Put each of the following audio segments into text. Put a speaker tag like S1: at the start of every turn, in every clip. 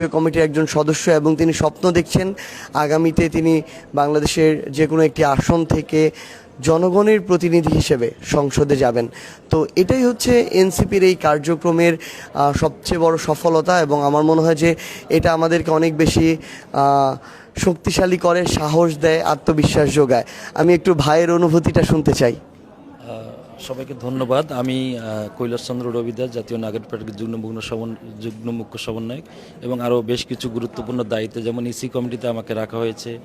S1: কমিটির একজন সদস্য এবং তিনি স্বপ্ন দেখছেন আগামীতে তিনি বাংলাদেশের যে কোনো একটি আসন থেকে জনগণের প্রতিনিধি হিসেবে সংসদে যাবেন। তো এটাই হচ্ছে এনসিপির এই কার্যক্রমের সবচেয়ে বড় সফলতা এবং আমার মনে হয় যে এটা আমাদেরকে অনেক বেশি শক্তিশালী করে, সাহস দেয়, আত্মবিশ্বাস যোগায়। আমি একটু ভাইয়ের অনুভূতিটা শুনতে চাই।
S2: সবাইকে ধন্যবাদ। আমি কৈলাসচন্দ্র রবিদাস, জাতীয় নাগরিক পার্টির যুগ্ম সমন- যুগ্ম মুখ্য সমন্বয়ক এবং আরও বেশ কিছু গুরুত্বপূর্ণ দায়িত্ব, যেমন ইসি কমিটিতে আমাকে রাখা হয়েছে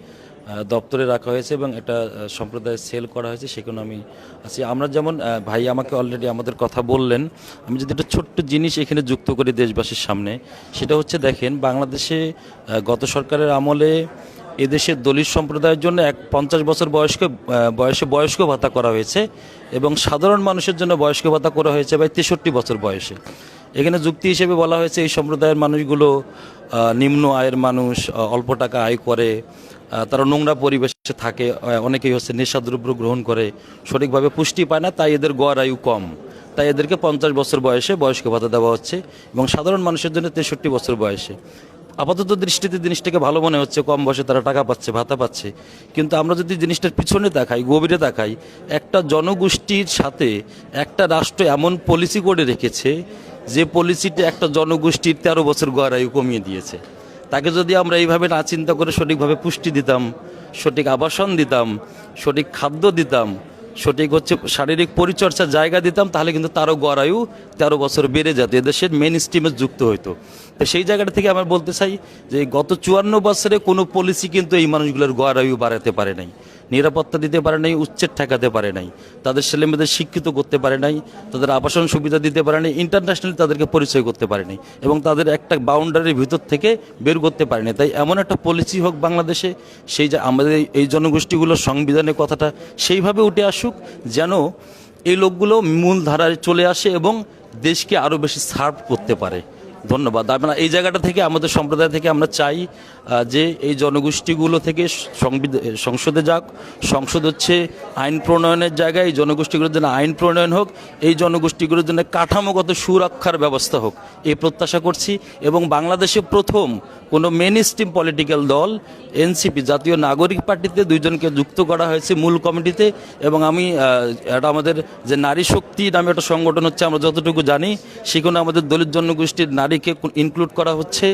S2: দপ্তরে রাখা হয়েছে এবং একটা সম্প্রদায় সেল করা হয়েছে, সেখানে আমি আছি। আমরা যেমন ভাই আমাকে অলরেডি আমাদের কথা বললেন, আমি যদি একটা ছোট্ট জিনিস এখানে যুক্ত করি দেশবাসীর সামনে, সেটা হচ্ছে দেখেন, বাংলাদেশে গত সরকারের আমলে এদেশের দলিত সম্প্রদায়ের জন্য এক পঞ্চাশ বছর বয়স্ক বয়সে বয়স্ক ভাতা করা হয়েছে এবং সাধারণ মানুষের জন্য বয়স্ক ভাতা করা হয়েছে প্রায় তেষট্টি বছর বয়সে। এখানে যুক্তি হিসেবে বলা হয়েছে এই সম্প্রদায়ের মানুষগুলো নিম্ন আয়ের মানুষ অল্প টাকা আয় করে তারা নোংরা পরিবেশে থাকে অনেকেই হচ্ছে নেশাদ্রব্য গ্রহণ করে, সঠিকভাবে পুষ্টি পায় না, তাই এদের গড় আয়ু কম। তাই এদেরকে পঞ্চাশ বছর বয়সে বয়স্ক ভাতা দেওয়া হচ্ছে এবং সাধারণ মানুষের জন্য তেষট্টি বছর বয়সে। আপাতত দৃষ্টিতে জিনিসটাকে ভালো মনে হচ্ছে, কম বয়সে তারা টাকা পাচ্ছে, ভাতা পাচ্ছে। কিন্তু আমরা যদি জিনিসটার পিছনে তাকাই, গভীরে তাকাই, একটা জনগোষ্ঠীর সাথে একটা রাষ্ট্র এমন পলিসি করে রেখেছে যে পলিসিটা একটা জনগোষ্ঠীর তেরো বছর গড় আয়ু কমিয়ে দিয়েছে। তাকে যদি আমরা এইভাবে না চিন্তা করে সঠিকভাবে পুষ্টি দিতাম, সঠিক আবাসন দিতাম, সঠিক খাদ্য দিতাম সঠিক হচ্ছে শারীরিক পরিচর্চার জায়গা দিতাম, তাহলে কিন্তু তারও গড়ায়ু তেরো বছর বেড়ে যেত, এদেশের মেন স্ট্রিমে যুক্ত হইতো। তো সেই জায়গাটা থেকে আমার বলতে চাই যে গত চুয়ান্ন বছরে কোনো পলিসি কিন্তু এই মানুষগুলোর গড়ায়ু বাড়াতে পারে নাই। নিরাপত্তা দিতে পারে নাই, উচ্ছেদ ঠেকাতে পারে নাই। তাদের ছেলেমেয়েদের শিক্ষিত করতে পারে নাই, তাদের আবাসন সুবিধা দিতে পারে নাই ইন্টারন্যাশনালি তাদেরকে পরিচয় করতে পারে নাই এবং তাদের একটা বাউন্ডারির ভিতর থেকে বের করতে পারে নাই। তাই এমন একটা পলিসি হোক বাংলাদেশে, সেই যে আমাদের এই- জনগোষ্ঠীগুলোর সংবিধানের কথাটা সেইভাবে উঠে আসুক, যেন এই লোকগুলো মূল ধারায় চলে আসে এবং দেশকে আরও বেশি সার্ভ করতে পারে। ধন্যবাদ। আমরা এই জায়গাটা থেকে, আমাদের সম্প্রদায় থেকে আমরা চাই যে এই জনগোষ্ঠীগুলো থেকে সংসদে যাক। সংসদ হচ্ছে আইন প্রণয়নের জায়গায় এই জনগোষ্ঠীগুলোর জন্য আইন প্রণয়ন হোক, এই জনগোষ্ঠীগুলোর জন্য কাঠামোগত সুরক্ষার ব্যবস্থা হোক, এই প্রত্যাশা করছি। এবং বাংলাদেশে প্রথম কোনো মেন স্ট্রিম পলিটিক্যাল দল এনসিপি জাতীয় নাগরিক পার্টিতে দুইজনকে যুক্ত করা হয়েছে মূল কমিটিতে। এবং আমি এটা আমাদের যে নারী শক্তি নামে একটা সংগঠন হচ্ছে, আমরা যতটুকু জানি, সেখানে আমাদের দলিত জনগোষ্ঠীর নারীকে ইনক্লুড করা হচ্ছে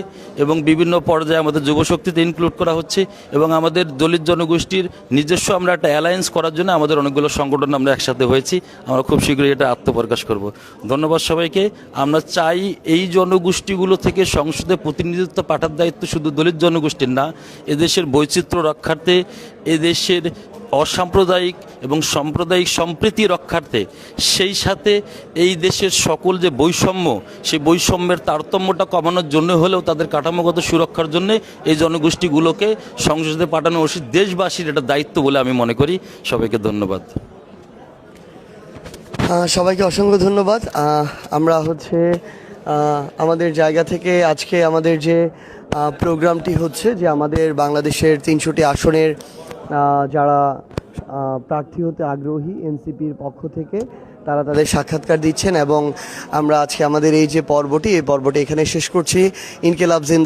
S2: এবং বিভিন্ন পর্যায়ে আমাদের যুবশক্তিতে ইনক্লুড করা হচ্ছে এবং আমাদের দলিত জনগোষ্ঠীর নিজস্ব আমরা একটা অ্যালায়েন্স করার জন্য আমাদের অনেকগুলো সংগঠন আমরা একসাথে হয়েছি। আমরা খুব শীঘ্রই এটা আত্মপ্রকাশ করব। ধন্যবাদ সবাইকে। আমরা চাই এই জনগোষ্ঠীগুলো থেকে সংসদে প্রতিনিধিত্ব পাঠার দায়িত্ব শুধু দলিত জনগোষ্ঠীর না, এদেশের বৈচিত্র্য রক্ষার্থে, এদেশের অসাম্প্রদায়িক এবং সাম্প্রদায়িক সম্প্রীতি রক্ষার্থে সেই সাথে এই দেশের সকল যে বৈষম্য, সেই বৈষম্যের তারতম্যটা কমানোর জন্য হলেও তাদের কাঠামোগত সুরক্ষার জন্য এই জনগোষ্ঠীগুলোকে সংসদে পাঠানো উচিত। দেশবাসীর এটা দায়িত্ব বলে আমি মনে করি। সবাইকে ধন্যবাদ।
S1: সবাইকে অসংখ্য ধন্যবাদ। আমরা হচ্ছে আমাদের জায়গা থেকে আজকে আমাদের যে প্রোগ্রামটি হচ্ছে যে আমাদের বাংলাদেশের তিনশোটি আসনের যারা প্রার্থী হতে আগ্রহী এনসিপির পক্ষ থেকে, তারা তাদের সাক্ষাৎকার দিচ্ছেন এবং আমরা আজকে আমাদের এই যে পর্বটি, এই পর্বটি এখানে শেষ করছি। ইনকেলাব জিন্দা